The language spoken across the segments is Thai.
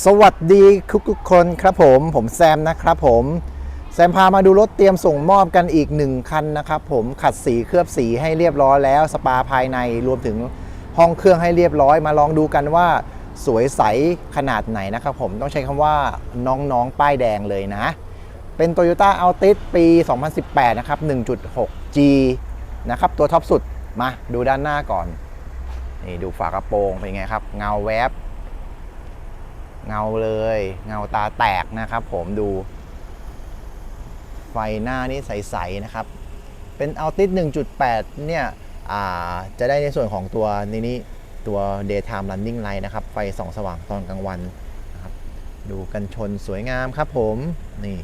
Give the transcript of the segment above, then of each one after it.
สวัสดีทุกๆคนครับผม ผมแซมนะครับผมแซมพามาดูรถเตรียมส่งมอบกันอีกหนึ่งคันนะครับผมขัดสีเคลือบสีให้เรียบร้อยแล้ว สปาภายในรวมถึงห้องเครื่องให้เรียบร้อยมาลองดูกันว่า สวยใสขนาดไหนนะครับผมต้องใช้คำว่าน้องๆ ป้ายแดงเลยนะ เป็น Toyota Altis ปี 2018 นะครับ 1.6G นะครับ ตัวท็อปสุดมาดูด้านหน้าก่อน นี่ดูฝากระโปรงเป็นไงครับ เงาแวบ เงาเลย เงาตาแตกนะครับผมดู ไฟหน้านี่ใส ๆ นะครับ เป็น Altis 1.8 เนี่ยจะได้ในส่วนของตัวนี้นี่ตัว daytime running light นะครับ ไฟส่องสว่างตอนกลางวันนะครับ ดูกันชนสวยงามครับผม นี่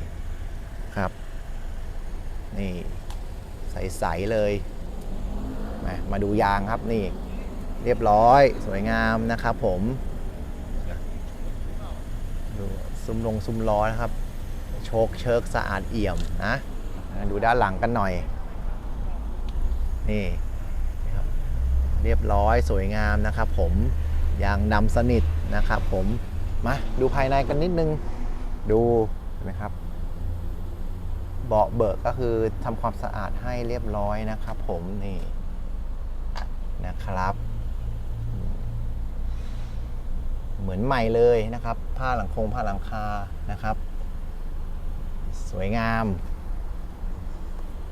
ครับ นี่ ใส ๆ เลย มามาดูยางครับนี่ เรียบร้อยสวยงามนะครับผม ดู ซุ้มลงซุ้มล้อนะครับ โชคเชิกสะอาดเอี่ยมนะดูด้านหลังกันหน่อย นี่ครับเรียบร้อยสวยงามนะครับผมยางดำสนิทนะครับผม มาดูภายในกันนิดนึง ดูเห็นไหมครับ เบาะเบิกก็คือทำความสะอาดให้เรียบร้อยนะครับผมนี่นะครับ เหมือนใหม่เลยนะครับ ผ้าหลังคงผ้าหลังคานะครับ สวยงาม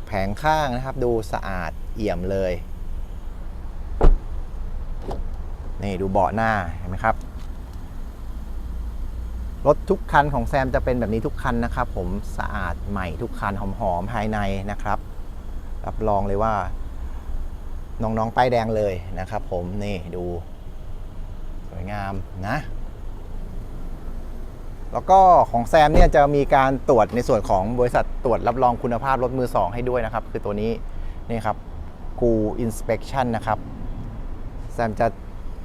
แผงข้างนะครับ ดูสะอาดเอี่ยมเลยนี่ดูเบาะหน้าเห็นไหมครับรถทุกคันของแซมจะเป็นแบบนี้ทุกคันนะครับ ผมสะอาดใหม่ทุกคันหอมๆภายในนะครับ รับรองเลยว่าน้องๆป้ายแดงเลยนะครับ ผมนี่ดู วยงามนะ แล้วก็ของแซมเนี่ยจะมีการตรวจในส่วนของบริษัทตรวจรับรองคุณภาพรถมือ 2 ให้ด้วยนะครับ คือตัวนี้นี่ครับกูอินสเป t ชันนะครับแซมจะ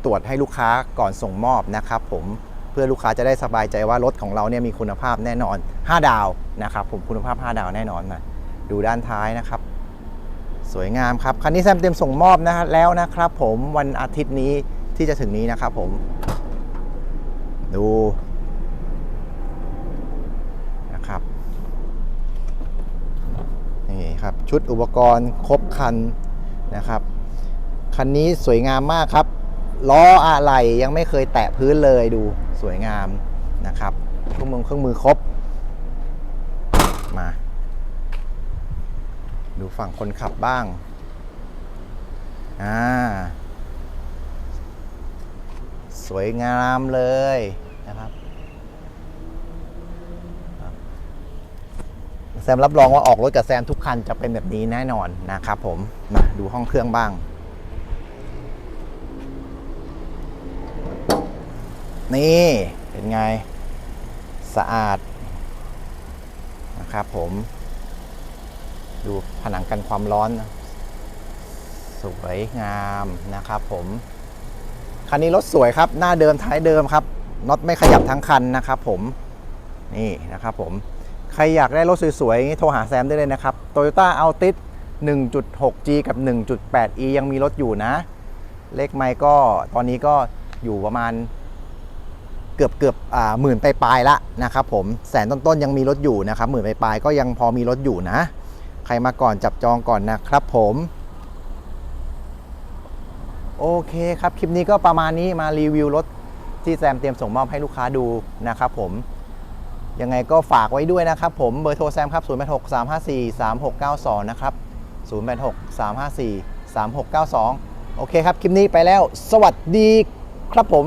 ตรวจให้ลูกค้าก่อนส่งมอบนะครับผมเพื่อลูกค้าจะได้สบายใจว่ารถของเราเนี่ยมีคุณภาพแน่นอน 5 ดาวนะครับผมคุณภาพ 5 ดาวแน่นอนนะดูด้านท้ายนะครับ สวยงามครับ คันนี้แซมเตรียมส่งมอบนะฮะแล้วนะครับผมวันอาทิตย์นี้ ที่จะถึงนี้นะครับผม ดูนะครับนี่ครับ ชุดอุปกรณ์ครบคันนะครับ คันนี้สวยงามมากครับล้ออะไรยังไม่เคยแตะพื้นเลยดูสวยงามนะครับเครื่องมือเครื่องมือครบมา ดูฝั่งคนขับบ้างอ่า สวยงามเลยนะครับแซมรับรองว่าออกรถกับแซมทุกคันจะเป็นแบบนี้แน่นอนนะครับผมมาดูห้องเครื่องบ้างนี่เป็นไงสะอาดนะครับผมดูผนังกันความร้อน สวยงามนะครับผม คันนี้รถสวยครับ หน้าเดิมท้ายเดิมครับน็อตไม่ขยับทั้งคันนะครับผมนี่นะครับผมใครอยากได้รถสวยๆโทรหาแซมได้เลยนะครับ Toyota Altis 1.6G กับ 1.8E ยังมีรถอยู่นะ เลขไมค์ก็ตอนนี้ก็อยู่ประมาณเกือบเกือบอ่าหมื่นปลายๆละนะครับผมแสนต้นๆยังมีรถอยู่นะครับหมื่นปลายๆก็ยังพอมีรถอยู่นะ ใครมาก่อนจับจองก่อนนะครับผม โอเคครับ คลิปนี้ก็ประมาณนี้มารีวิวรถที่แซมเตรียมส่งมอบให้ลูกค้าดูนะครับผมยังไงก็ฝากไว้ด้วยนะครับผมเบอร์โทรแซมครับ 0 8 6 3 5 4 3 6 9 2 นะครับ 0 8 6 3 5 4 3 6 9 2 โอเคครับ คลิปนี้ไปแล้ว สวัสดีครับผม